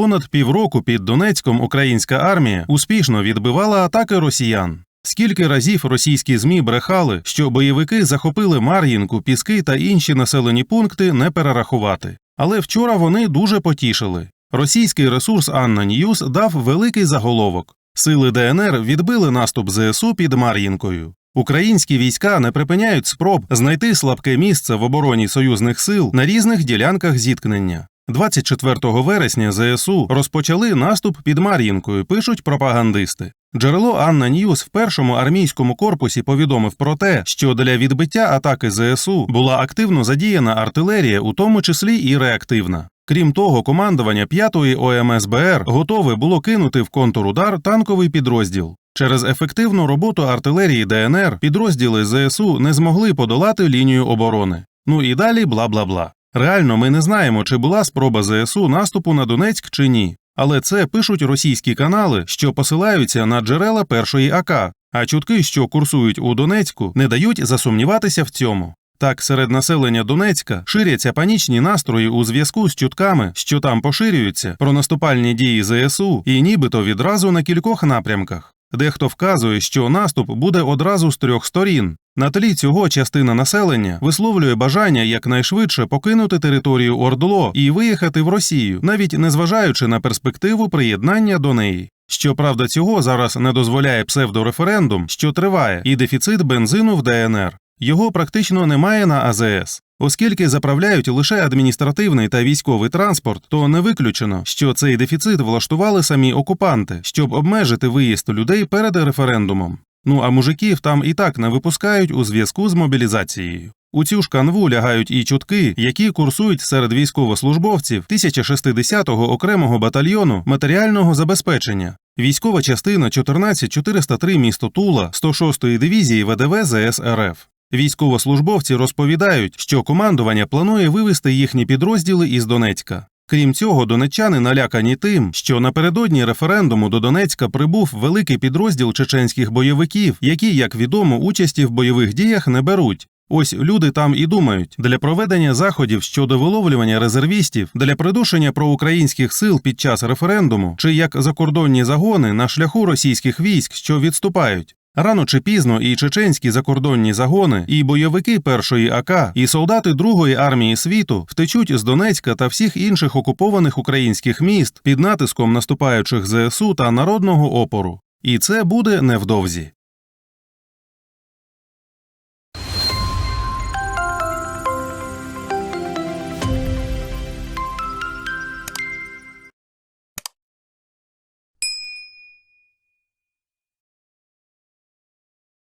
Понад півроку під Донецьком українська армія успішно відбивала атаки росіян. Скільки разів російські змі брехали, що бойовики захопили Мар'їнку, Піски та інші населені пункти не перерахувати. Але вчора вони дуже потішили. Російський ресурс Анна Ньюс дав великий заголовок. Сили ДНР відбили наступ ЗСУ під Мар'їнкою. Українські війська не припиняють спроб знайти слабке місце в обороні союзних сил на різних ділянках зіткнення. 24 вересня ЗСУ розпочали наступ під Мар'їнкою, пишуть пропагандисти. Джерело Анна Ньюс в першому армійському корпусі повідомив про те, що для відбиття атаки ЗСУ була активно задіяна артилерія, у тому числі і реактивна. Крім того, командування 5-ї ОМСБР готове було кинути в контрудар танковий підрозділ. Через ефективну роботу артилерії ДНР підрозділи ЗСУ не змогли подолати лінію оборони. Ну і далі бла бла бла. Реально, ми не знаємо, чи була спроба ЗСУ наступу на Донецьк чи ні. Але це пишуть російські канали, що посилаються на джерела першої АК, а чутки, що курсують у Донецьку, не дають засумніватися в цьому. Так, серед населення Донецька ширяться панічні настрої у зв'язку з чутками, що там поширюються про наступальні дії ЗСУ і нібито відразу на кількох напрямках. Дехто вказує, що наступ буде одразу з трьох сторін. На тлі цього частина населення висловлює бажання якнайшвидше покинути територію Ордло і виїхати в Росію, навіть незважаючи на перспективу приєднання до неї. Щоправда, цього зараз не дозволяє псевдореферендум, що триває, і дефіцит бензину в ДНР. Його практично немає на АЗС. Оскільки заправляють лише адміністративний та військовий транспорт, то не виключено, що цей дефіцит влаштували самі окупанти, щоб обмежити виїзд людей перед референдумом. Ну а мужиків там і так не випускають у зв'язку з мобілізацією. У цю ж канву лягають і чутки, які курсують серед військовослужбовців 1060-го окремого батальйону матеріального забезпечення. Військова частина 14403 місто Тула 106-ї дивізії ВДВ ЗС. Військовослужбовці розповідають, що командування планує вивести їхні підрозділи із Донецька. Крім цього, донеччани налякані тим, що напередодні референдуму до Донецька прибув великий підрозділ чеченських бойовиків, які, як відомо, участі в бойових діях не беруть. Ось люди там і думають, для проведення заходів щодо виловлювання резервістів, для придушення проукраїнських сил під час референдуму, чи як закордонні загони на шляху російських військ, що відступають. Рано чи пізно і чеченські закордонні загони, і бойовики першої АК, і солдати Другої армії світу втечуть з Донецька та всіх інших окупованих українських міст під натиском наступаючих ЗСУ та народного опору. І це буде невдовзі.